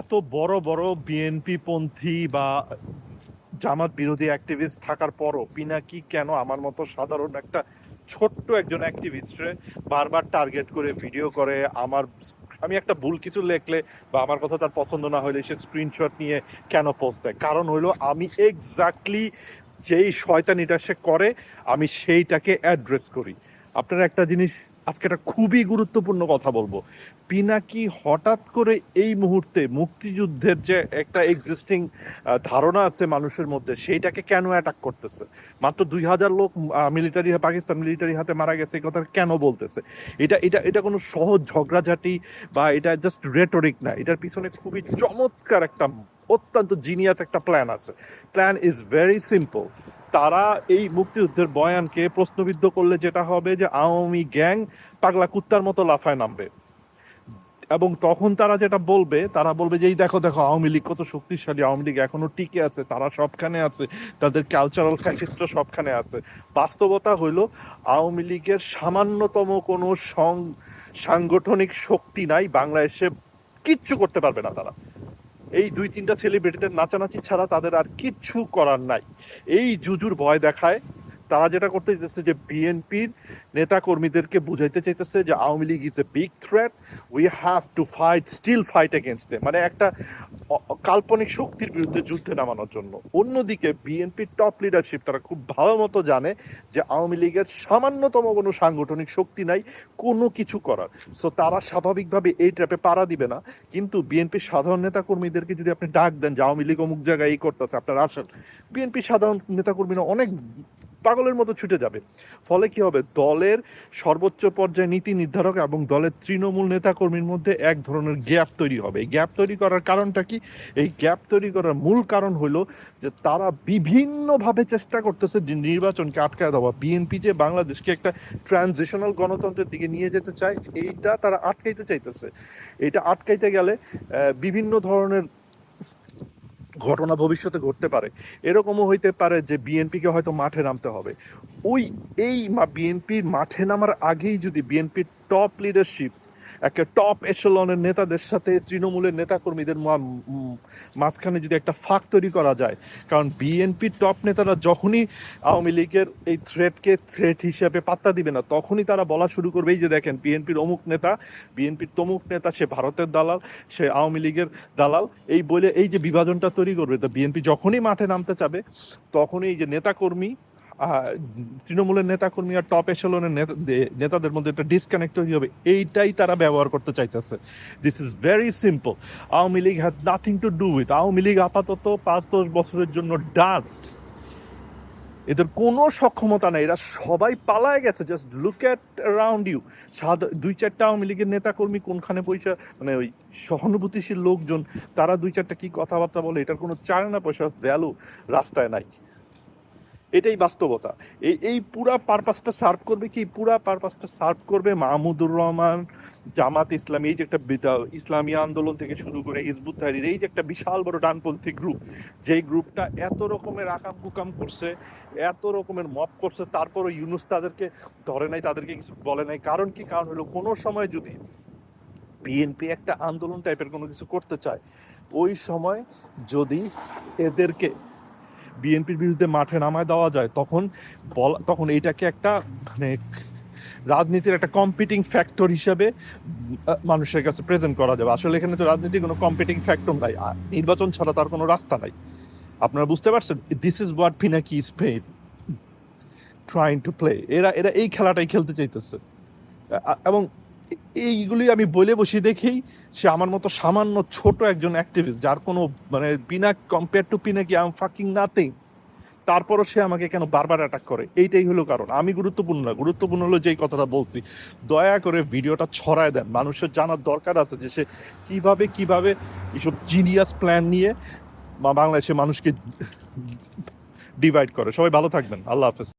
এত বড় বড় বিএনপি পন্থী বা জামাত বিরোধী অ্যাক্টিভিস্ট থাকার পরও পিনাকি কেন আমার মতো সাধারণ একটা ছোট্ট একজন অ্যাক্টিভিস্টরে বারবার টার্গেট করে ভিডিও করে, আমার আমি একটা ভুল কিছু লেখলে বা আমার কথা তার পছন্দ না হলে সে স্ক্রিনশট নিয়ে কেন পোস্ট দেয়? কারণ হলো আমি এক্স্যাক্টলি যেই শয়তানিটা সে করে, আমি সেইটাকে অ্যাড্রেস করি। আপনারা একটা জিনিস আজকে একটা খুবই গুরুত্বপূর্ণ কথা বলব। পিনাকি হঠাৎ করে এই মুহূর্তে মুক্তিযুদ্ধের যে একটা এক্সিস্টিং ধারণা আছে মানুষের মধ্যে, সেইটাকে কেন অ্যাটাক করতেছে? মাত্র দুই হাজার লোক মিলিটারি পাকিস্তান মিলিটারি হাতে মারা গেছে, এই কথা কেন বলতেছে? এটা এটা এটা কোনো সহজ ঝগড়াঝাটি বা এটা জাস্ট রেটরিক না, এটার পিছনে খুবই চমৎকার একটা, অত্যন্ত জিনিয়াস একটা প্ল্যান আছে। প্ল্যান ইজ ভেরি সিম্পল তারা এই মুক্তিযুদ্ধের বয়ানকে প্রশ্নবিদ্ধ করলে যেটা হবে যে আওয়ামী গ্যাং পাগলা কুত্তার মতো লাফায় নামবে। এবং তখন তারা যেটা বলবে, তারা বলবে যে, এই দেখো দেখো, আওয়ামী লীগ কত শক্তিশালী, আওয়ামী লীগ এখনও টিকে আছে, তারা সবখানে আছে, তাদের কালচারাল ফ্যাসিস্ট সবখানে আছে। বাস্তবতা হইল, আওয়ামী লীগের সামান্যতম কোনো সাংগঠনিক শক্তি নাই, বাংলাদেশে কিচ্ছু করতে পারবে না তারা। এই দুই তিনটা সেলিব্রিটিদের নাচানাচি ছাড়া তাদের আর কিচ্ছু করার নাই। এই জুজুর ভয় দেখায় তারা যেটা করতে চাইতেছে যে বিএনপির নেতা কর্মীদেরকে বুঝাইতে চাইতেছে যে Awami League is a big threat we have to fight still fight against they মানে একটা কাল্পনিক শক্তির বিরুদ্ধে যুদ্ধে নামানোর জন্য। অন্যদিকে বিএনপির টপ লিডারশিপ তারা খুব ভালো মতো জানে যে আওয়ামী লীগের সামান্যতম কোনো সাংগঠনিক শক্তি নাই, কোনো কিছু করার। সো তারা স্বাভাবিকভাবে এই ট্র্যাপে পাড়া দিবে না। কিন্তু বিএনপির সাধারণ নেতা কর্মীদেরকে যদি আপনি ডাক দেন যে আওয়ামী লীগ অমুক জায়গায় এই করতেছে, আপনারা আসেন। বিএনপির সাধারণ নেতা কর্মীরা অনেক পাগলের মতো ছুটে যাবে। ফলে কি হবে? দলের সর্বোচ্চ পর্যায়ে নীতি নির্ধারক এবং দলের তৃণমূল নেতাকর্মীর মধ্যে এক ধরনের গ্যাপ তৈরি হবে। এই গ্যাপ তৈরি করার কারণটা কি? এই গ্যাপ তৈরি করার মূল কারণ হলো যে তারা বিভিন্নভাবে চেষ্টা করতেছে নির্বাচনকে আটকায় দেওয়া। বিএনপি যে বাংলাদেশকে একটা ট্রানজিশনাল গণতন্ত্রের দিকে নিয়ে যেতে চায়, এইটা তারা আটকাইতে চাইতেছে। এটা আটকাইতে গেলে বিভিন্ন ধরনের ঘটনা ভবিষ্যতে ঘটতে পারে। এরকমও হইতে পারে যে বিএনপিকে হয়তো মাঠে নামতে হবে। ওই, এই বিএনপির মাঠে নামার আগেই যদি বিএনপির টপ লিডারশিপ একটা টপ এশলনের নেতাদের সাথে তৃণমূলের নেতাকর্মীদের মাঝখানে যদি একটা ফাঁক তৈরি করা যায়, কারণ বিএনপির টপ নেতারা যখনই আওয়ামী লীগের এই থ্রেটকে থ্রেট হিসেবে পাত্তা দিবে না, তখনই তারা বলা শুরু করবে, এই যে দেখেন বিএনপির অমুক নেতা বিএনপির তমুক নেতা, সে ভারতের দালাল, সে আওয়ামী লীগের দালাল, এই বলে এই যে বিভাজনটা তৈরি করবে, তো বিএনপি যখনই মাঠে নামতে চাবে, তখনই এই যে নেতাকর্মী তৃণমূলের নেতাকর্মী আর টপ দে- নেতাদের মধ্যে একটা ডিসকানেক্ট তৈরি হবে। এইটাই তারা ব্যবহার করতে চাইতেছে। This is very simple Awami League has nothing to do with Awami League আপাতত পাঁচ, দশ বছরের জন্য ডান এদের কোনো সক্ষমতা নেই। এরা সবাই পালায় গেছে। Just look at around you সাদা দুই চারটা আওয়ামী লীগের নেতাকর্মী কোনখানে পয়সা মানে ওই সহানুভূতিশীল লোকজন, তারা দুই চারটা কি কথাবার্তা বলে, এটার কোনো চায় না পয়সা ভ্যালু রাস্তায় নাই। এটাই বাস্তবতা। এই এই পুরা পারপাসটা সার্ভ করবে কি? পুরা পারপাসটা সার্ভ করবে মাহমুদুর রহমান, জামাত ইসলামী, এই যে একটা ইসলামী আন্দোলন থেকে শুরু করে হিজবুত তাহরির, এই যে একটা বিশাল বড় ডানপন্থী গ্রুপ যেই গ্রুপটা এত রকমের আকাম কুকাম করছে, এত রকমের মপ করছে, তারপরও ইউনুস তাদেরকে ধরে নাই, তাদেরকে কিছু বলে নাই। কারণ কি? কারণ হলো কোনো সময় যদি বিএনপি একটা আন্দোলন টাইপের কোনো কিছু করতে চায়, ওই সময় যদি এদেরকে বিএনপির বিরুদ্ধে মাঠে নামায় দেওয়া যায়, তখন বলা, তখন এইটাকে একটা মানে রাজনীতির একটা কম্পিটিং ফ্যাক্টর হিসেবে মানুষের কাছে প্রেজেন্ট করা যাবে। আসলে এখানে তো রাজনীতি কোনো কম্পিটিং ফ্যাক্টর নাই নির্বাচন ছাড়া তার কোনো রাস্তা নাই। আপনারা বুঝতে পারছেন this is what Pinaki is trying to play এরা এরা এই খেলাটাই খেলতে চাইতেছে। এবং এইগুলি আমি বলে বসি দেখেই সে আমার মতো সামান্য ছোট একজন অ্যাক্টিভিস্ট যার কোনো মানে বিনা compare to Pinaki I am fucking nothing তারপরও সে আমাকে কেন বারবার অ্যাটাক করে? এইটাই হলো কারণ। আমি গুরুত্বপূর্ণ না। গুরুত্বপূর্ণ হলো যেই কথাটা বলছি। দয়া করে ভিডিওটা ছড়ায় দেন। মানুষের জানার দরকার আছে যে সে কীভাবে কীভাবে এইসব জিনিয়াস প্ল্যান নিয়ে বাংলাদেশে মানুষকে ডিভাইড করে। সবাই ভালো থাকবেন। আল্লাহ হাফেজ।